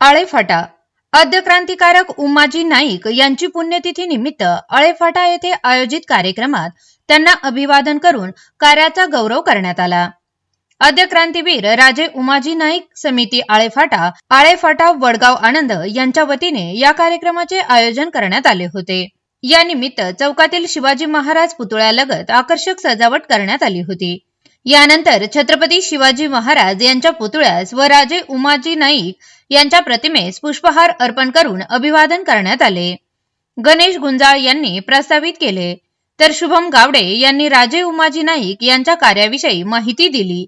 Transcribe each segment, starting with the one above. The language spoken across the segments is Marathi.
आळेफाटा. आद्य क्रांतिकारक उमाजी नाईक यांची पुण्यतिथी निमित्त आळेफाटा येथे आयोजित कार्यक्रमात त्यांना अभिवादन करून कार्याचा गौरव करण्यात आला. आद्य क्रांतीवीर राजे उमाजी नाईक समिती आळेफाटा आळेफाटा वडगाव आनंद यांच्या वतीने या कार्यक्रमाचे आयोजन करण्यात आले होते. या निमित्त चौकातील शिवाजी महाराज पुतळ्यालगत आकर्षक सजावट करण्यात आली होती. यानंतर छत्रपती शिवाजी महाराज यांच्या पुतळ्यास व राजे उमाजी नाईक यांच्या प्रतिमेस पुष्पहार अर्पण करून अभिवादन करण्यात आले. गणेश गुंजाळ यांनी प्रस्तावित केले. तर शुभम गावडे यांनी राजे उमाजी नाईक यांच्या कार्याविषयी माहिती दिली.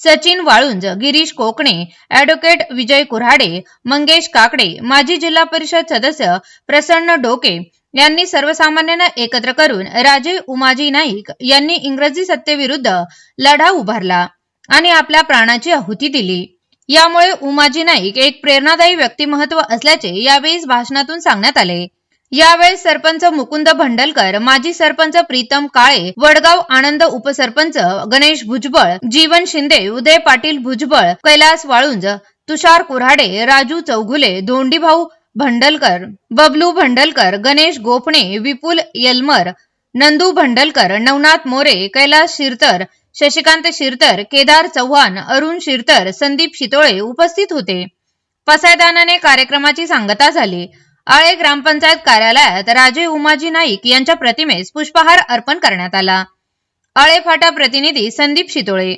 सचिन वाळुंज गिरीश कोकणे अॅडव्होकेट विजय कुऱ्हाडे मंगेश काकडे माजी जिल्हा परिषद सदस्य प्रसन्न डोके यांनी सर्वसामान्यांना एकत्र करून राजे उमाजी नाईक यांनी इंग्रजी सत्तेविरुद्ध लढा उभारला आणि आपल्या प्राणाची आहुती दिली. यामुळे उमाजी नाईक एक प्रेरणादायी व्यक्तिमत्व असल्याचे यावेळी भाषणातून सांगण्यात आले. यावेळी सरपंच मुकुंद भंडलकर माजी सरपंच प्रीतम काळे वडगाव आनंद उपसरपंच गणेश भुजबळ जीवन शिंदे उदय पाटील भुजबळ कैलास वाळुंज तुषार कुऱ्हाडे राजू चौघुले धोंडीभाऊ भंडलकर बबलू भंडलकर गणेश गोपणे विपुल येलमर नंदू भंडलकर नवनाथ मोरे कैलास शिरतर शशिकांत शिरतर केदार चव्हाण अरुण शिरतर संदीप शितोळे उपस्थित होते. पसायदानाने कार्यक्रमाची सांगता झाली. आळे ग्रामपंचायत कार्यालयात राजे उमाजी नाईक यांच्या प्रतिमेस पुष्पहार अर्पण करण्यात आला. आळे फाटा प्रतिनिधी संदीप शितोळे